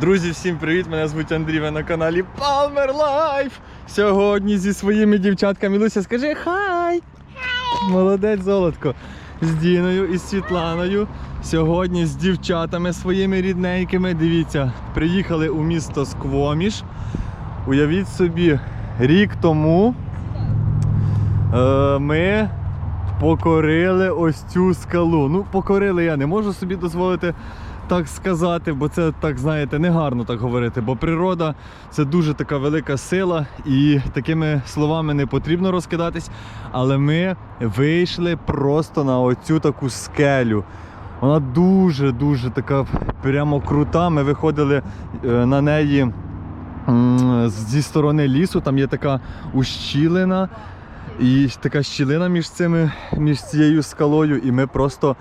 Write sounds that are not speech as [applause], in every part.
Друзі, всім привіт! Мене звуть Андрій, ви на каналі Palmer Life. Сьогодні зі своїми дівчатками. Луся, скажи хай! Молодець золотко. З Діною і з Світланою. Сьогодні з дівчатами своїми рідненькими. Дивіться, приїхали у місто Сквоміш. Уявіть собі, рік тому е, ми покорили ось цю скалу. Ну, покорили я не можу собі дозволити так сказати, бо це так, знаєте, негарно так говорити, бо природа це дуже така велика сила, і такими словами не потрібно розкидатись. Але ми вийшли просто на оцю таку скелю. Вона дуже-дуже така прямо крута. Ми виходили е, на неї зі сторони лісу, там є така ущілина. І така щілина між цими, між цією скалою, і ми просто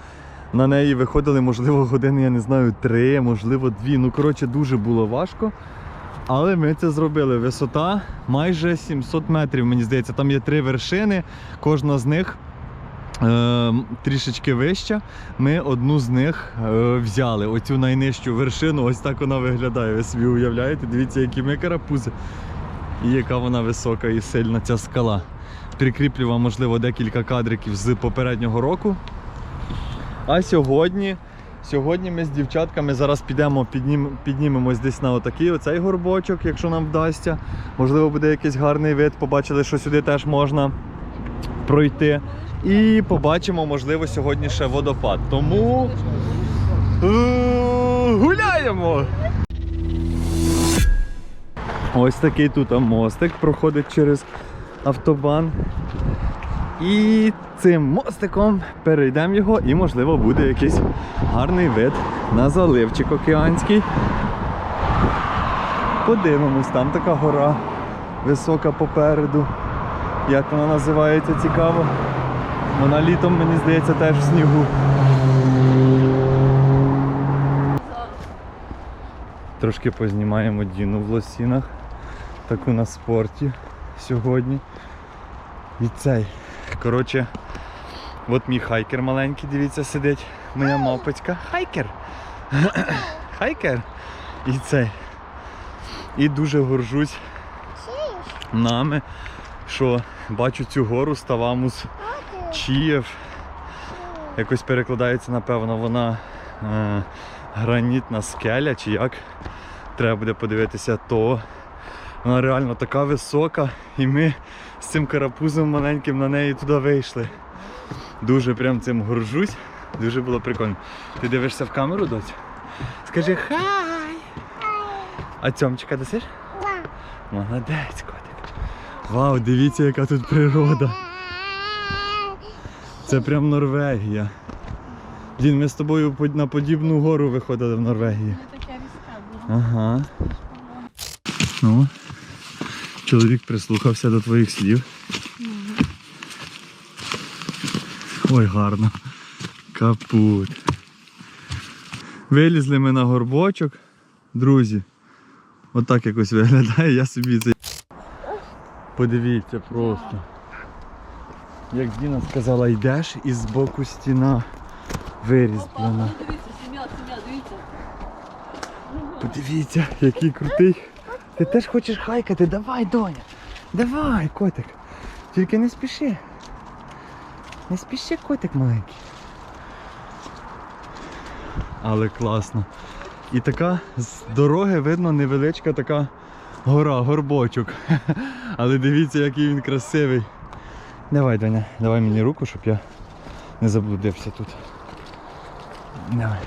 на неї виходили, можливо, години, я не знаю, три, можливо, дві. Ну, коротше, дуже було важко. Але ми це зробили. Висота майже 700 метрів, мені здається. Там є три вершини, кожна з них е, трішечки вища. Ми одну з них е, взяли. Оцю найнижчу вершину, ось так вона виглядає. Ви собі уявляєте? Дивіться, які ми карапузи. І яка вона висока і сильна ця скала. Прикріплю вам, можливо, декілька кадриків з попереднього року. А сьогодні, сьогодні ми з дівчатками зараз підемо, піднім, піднімемось десь на отакий оцей горбочок, якщо нам вдасться. Можливо, буде якийсь гарний вид. Побачили, що сюди теж можна пройти. І побачимо, можливо, сьогодні ще водопад. Тому е, гуляємо! Ось такий тут мостик проходить через автобан. І цим мостиком перейдемо його і, можливо, буде якийсь гарний вид на заливчик океанський. Подивимось, там така гора висока попереду. Як вона називається, цікаво. Вона літом, мені здається, теж в снігу. Трошки познімаємо Діну в лосінах. Таку на спорті сьогодні. І цей. Коротше, от мій хайкер маленький, дивіться, сидить. Моя мавпочка. Хайкер. [coughs] Хайкер. І цей. І дуже горжусь нами, що бачу цю гору Ставамус Чієв. Якось перекладається, напевно, вона е, гранітна скеля чи як. Треба буде подивитися то. Вона реально така висока, і ми з цим карапузом маленьким на неї туди вийшли. Дуже прям цим горжусь. Дуже було прикольно. Ти дивишся в камеру, доць? Скажи хай! А цьомчика досиш? Молодець, котик. Вау, дивіться, яка тут природа. Це прям Норвегія. Дін, ми з тобою на подібну гору виходили в Норвегії. Таке різка була. Ага. Ну, чоловік прислухався до твоїх слів. Ой, гарно. Капут. Вилізли ми на горбочок. Друзі. Отак якось виглядає, я собі це. Подивіться просто. Як Діна сказала, йдеш і збоку стіна вирізблена. Ну, Дивіться, сім'я, сім'я, дивіться. Подивіться, який крутий. Ти теж хочеш хайкати? Давай, доня. Давай, котик. Тільки не спіши. Не спіши, котик маленький. Але класно. І така з дороги видно невеличка така гора, горбочок. [laughs] Але дивіться, який він красивий. Давай, Доня, давай мені руку, щоб я не заблудився тут. Давай.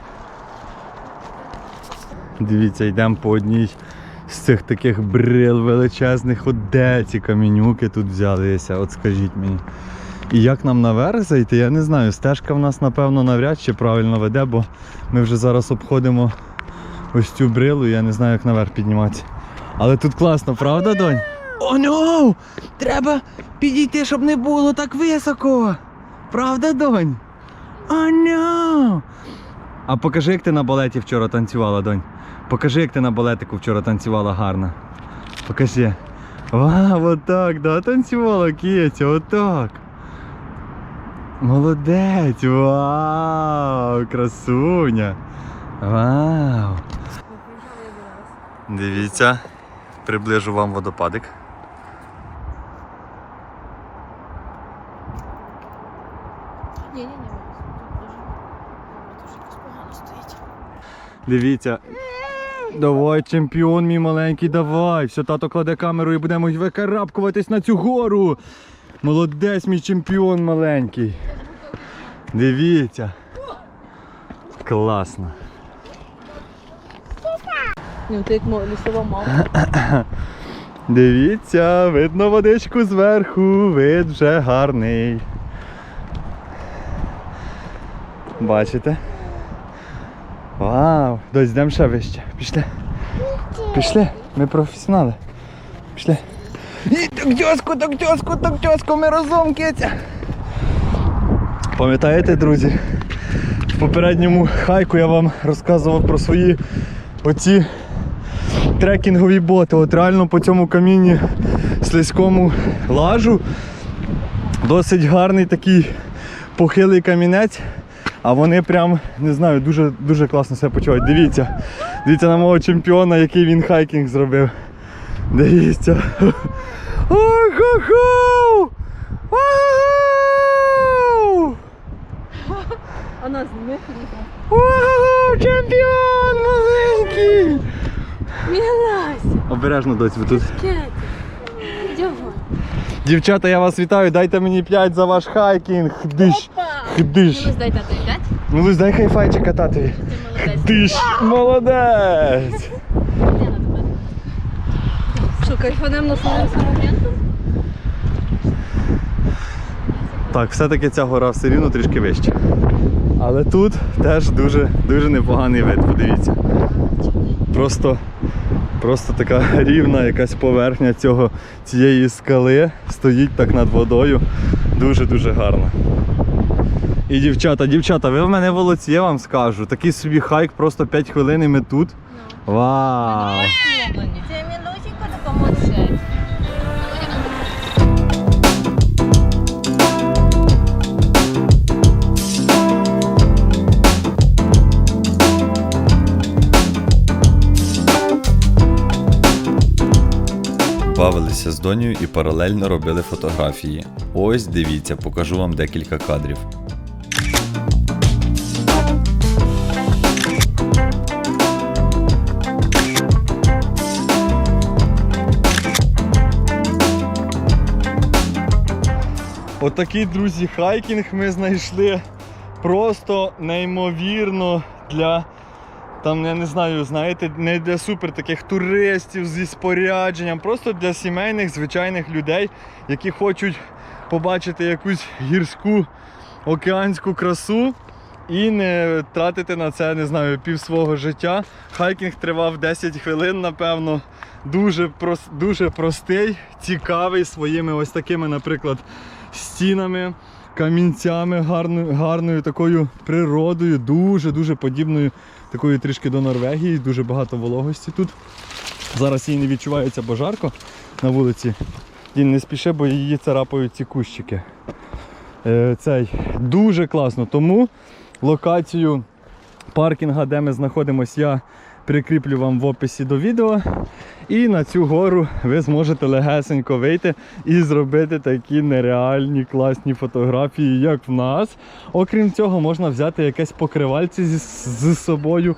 Дивіться, йдемо по одній цих таких брил величезних. От де ці камінюки тут взялися, от скажіть мені. І як нам наверх зайти, я не знаю. Стежка в нас, напевно, навряд чи правильно веде, бо ми вже зараз обходимо ось цю брилу, я не знаю, як наверх підніматися. Але тут класно, правда, донь? О, ну! Треба підійти, щоб не було так високо. Правда, донь? О, ну! А покажи, як ти на балеті вчора танцювала, донь. Покажи, як ти на балетику вчора танцювала гарно. Покажи. Вау, отак, да, танцювала киця, отак. Молодець, вау, красуня. Вау. Дивіться, приближу вам водопадик. Ні, ні, ні. Стоїть. Дивіться. Давай, чемпіон мій маленький, давай. Все, тато кладе камеру і будемо викарабкуватись на цю гору. Молодець, мій чемпіон маленький. Дивіться. Класно. Ні, ти як лісова мама. [clears throat] Дивіться, видно водичку зверху, вид вже гарний. Бачите? Вау! Дось, йдемо ще вище. Пішли. Пішли. Ми професіонали. Пішли. І так тьоску, так тьоску, так тьоску, ми разом киця. Пам'ятаєте, друзі? В попередньому хайку я вам розказував про свої оці трекінгові боти. От реально по цьому камінні слизькому лажу. Досить гарний такий похилий камінець. А вони прям, не знаю, дуже, дуже класно себе почувають. Дивіться. Дивіться на мого чемпіона, який він хайкінг зробив. Дивіться. Ой-хо-хо! Вау! А нас не Вау! Чемпіон маленький! Мілась! Обережно доць, ви тут. Дівчата, я вас вітаю, дайте мені 5 за ваш хайкінг. Хдиш. Хдиш. Ну, дай п'ять. Ну дай хайфайчика татові. Ти молодець. Хдиш. Молодець. На? Що, кайфанем насолодимося моментом? Так, все-таки ця гора все рівно трішки вища. Але тут теж дуже, дуже непоганий вид, подивіться. Просто, просто така рівна якась поверхня цього, цієї скали стоїть так над водою. Дуже-дуже гарно. І дівчата, дівчата, ви в мене волоці, я вам скажу. Такий собі хайк, просто 5 хвилин і ми тут. Вау! Це Мілусіка допоможе. Бавилися з донею і паралельно робили фотографії. Ось дивіться, покажу вам декілька кадрів. Отакий, друзі, хайкінг ми знайшли просто неймовірно для, там, я не знаю, знаєте, не для супер таких туристів зі спорядженням, просто для сімейних, звичайних людей, які хочуть побачити якусь гірську океанську красу і не тратити на це, не знаю, пів свого життя. Хайкінг тривав 10 хвилин, напевно. Дуже, прос, дуже простий, цікавий своїми ось такими, наприклад, стінами, камінцями, гарною, гарною такою природою, дуже-дуже подібною такою трішки до Норвегії, дуже багато вологості тут. Зараз їй не відчувається, бо жарко на вулиці. Дін не спіши, бо її царапають ці кущики. Е, цей дуже класно. Тому локацію паркінга, де ми знаходимося, я прикріплю вам в описі до відео. І на цю гору ви зможете легесенько вийти і зробити такі нереальні класні фотографії, як в нас. Окрім цього, можна взяти якесь покривальце зі, з собою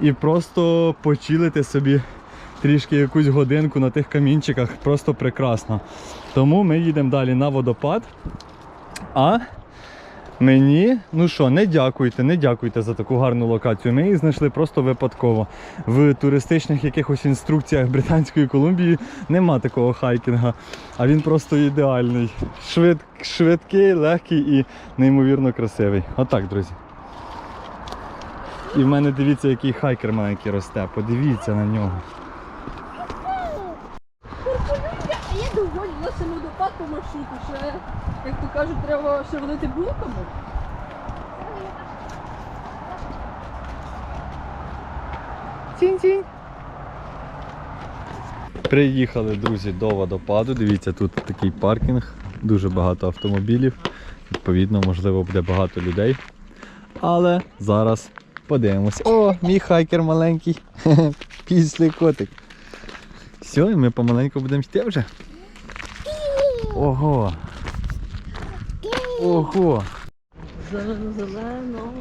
і просто почилити собі трішки якусь годинку на тих камінчиках. Просто прекрасно. Тому ми їдемо далі на водопад. А мені, ну що, не дякуйте, не дякуйте за таку гарну локацію. Ми її знайшли просто випадково. В туристичних якихось інструкціях Британської Колумбії нема такого хайкінга, а він просто ідеальний. Швид, швидкий, легкий і неймовірно красивий. Отак, друзі. І в мене дивіться, який хайкер маленький росте. Подивіться на нього. А я доволі лише маршруту, ще, як то кажуть, треба ще водити булками. Цінь-цінь. Приїхали, друзі, до водопаду. Дивіться, тут такий паркінг, дуже багато автомобілів. Відповідно, можливо, буде багато людей. Але зараз подивимось. О, мій хайкер маленький. [laughs] Післі котик. Все, і ми помаленьку будемо йти вже. Ого. Ого. Зелено.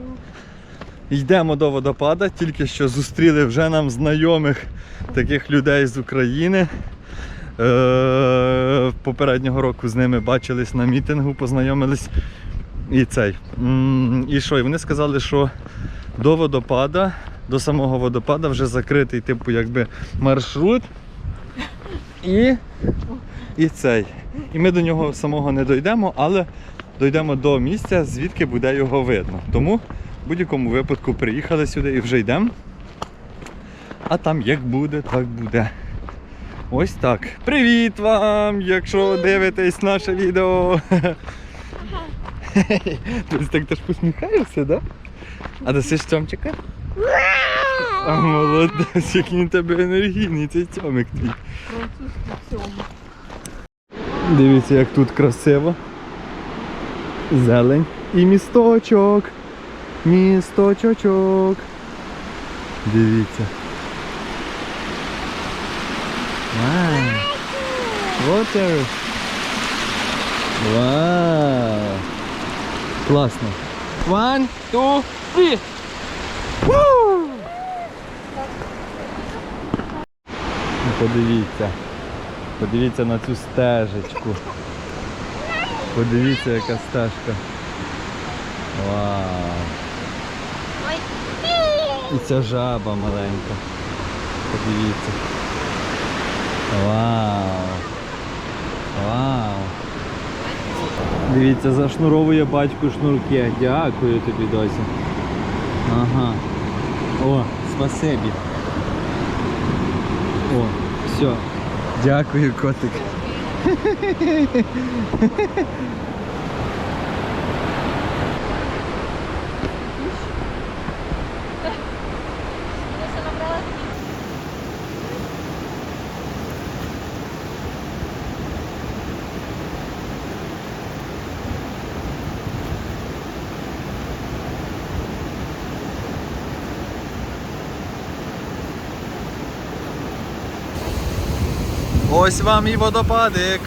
Йдемо до водопада, тільки що зустріли вже нам знайомих таких людей з України. Е, попереднього року з ними бачились на мітингу, познайомились. І цей. І що? І вони сказали, що до водопада, до самого водопада вже закритий, типу, якби маршрут. І, і цей. І ми до нього самого не дійдемо, але дійдемо до місця, звідки буде його видно. Тому в будь-якому випадку приїхали сюди і вже йдемо. А там як буде, так буде. Ось так. Привіт вам, якщо дивитесь наше відео. Ти так теж посміхаєшся, да? А ж Тьомчика? А молодець, який він тебе енергійний, цей Тьомик твій. Французький цьому. Дивіться, як тут красиво. Зелень і місточок. Місточочок. Дивіться. Вау. Water. Вау. Класно. One, two, three. Ну, Подивіться. Подивіться на цю стежечку. Подивіться, яка стежка. Вау. І ця жаба маленька. Подивіться. Вау. Вау. Дивіться, зашнуровує батько шнурки. Дякую тобі, досі. Ага. О, спасибі. О, все. Дякую, котик. Ось вам і водопадик.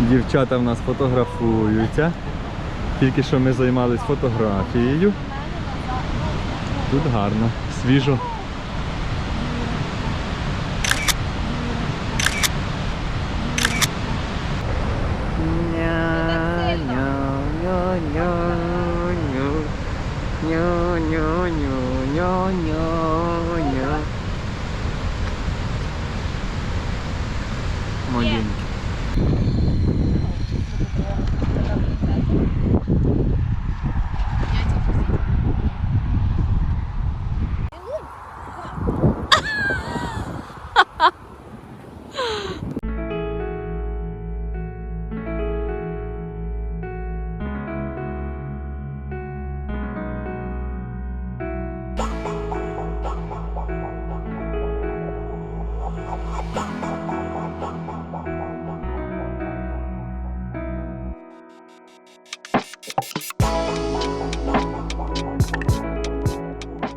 Дівчата в нас фотографуються. Тільки що ми займалися фотографією. Тут гарно, свіжо. Маленький.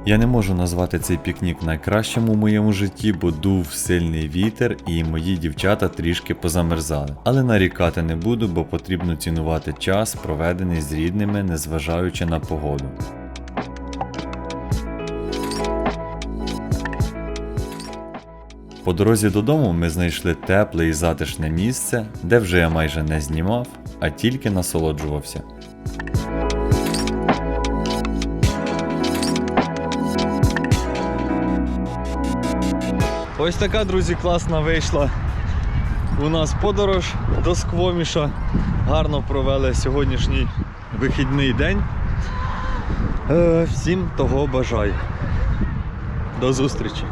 Я не можу назвати цей пікнік найкращим у моєму житті, бо дув сильний вітер і мої дівчата трішки позамерзали. Але нарікати не буду, бо потрібно цінувати час, проведений з рідними, незважаючи на погоду. По дорозі додому ми знайшли тепле і затишне місце, де вже я майже не знімав, а тільки насолоджувався. Ось така, друзі, класна вийшла у нас подорож до Сквоміша. Гарно провели сьогоднішній вихідний день. Е, всім того бажаю. До зустрічі!